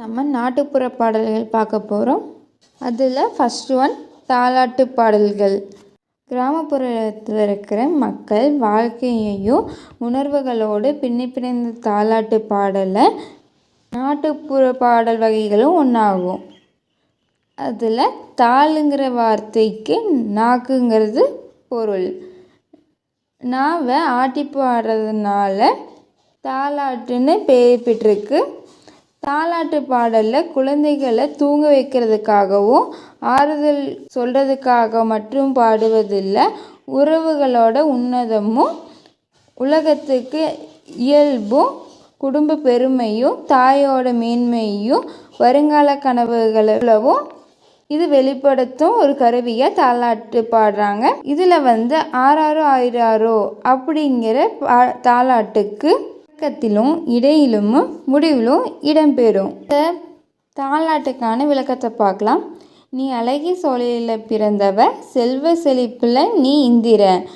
நம்ம நாட்டுப்புற பாடல்கள் பார்க்க போகிறோம் அதில் ஃபஸ்ட் ஒன் தாலாட்டு பாடல்கள். கிராமப்புறத்தில் இருக்கிற மக்கள் வாழ்க்கையையும் உணர்வுகளோடு பின்னி பிணைந்த தாலாட்டு பாடலை நாட்டுப்புற பாடல் வகைகளும் ஒன்றாகும் அதில் தாளுங்கிற வார்த்தைக்கு நாக்குங்கிறது பொருள். நாவை ஆட்டி பாடுறதுனால தாலாட்டுன்னு பேர் பெற்றிருக்கு. தாலாட்டு பாடலில் குழந்தைகளை தூங்க வைக்கிறதுக்காகவும் ஆறுதல் சொல்கிறதுக்காக மட்டும் பாடுவதில்லை உறவுகளோட உன்னதமும் உலகத்துக்கு இயல்பும் குடும்ப பெருமையும் தாயோட மேன்மையும் வருங்கால கனவுகளவும் இது வெளிப்படுத்தும் ஒரு கருவியாக தாலாட்டு பாடுறாங்க. இதில் வந்து ஆறாரோ ஆயிராரோ அப்படிங்கிற பா தாலாட்டுக்கு தொடக்கத்திலும் இடையிலும் முடிவிலும் இடம்பெறும். இந்த தாலாட்டுக்கான விளக்கத்தை பார்க்கலாம். நீ அழகிய சோலையில் பிறந்தவ செல்வ செழிப்பில் நீ இந்திர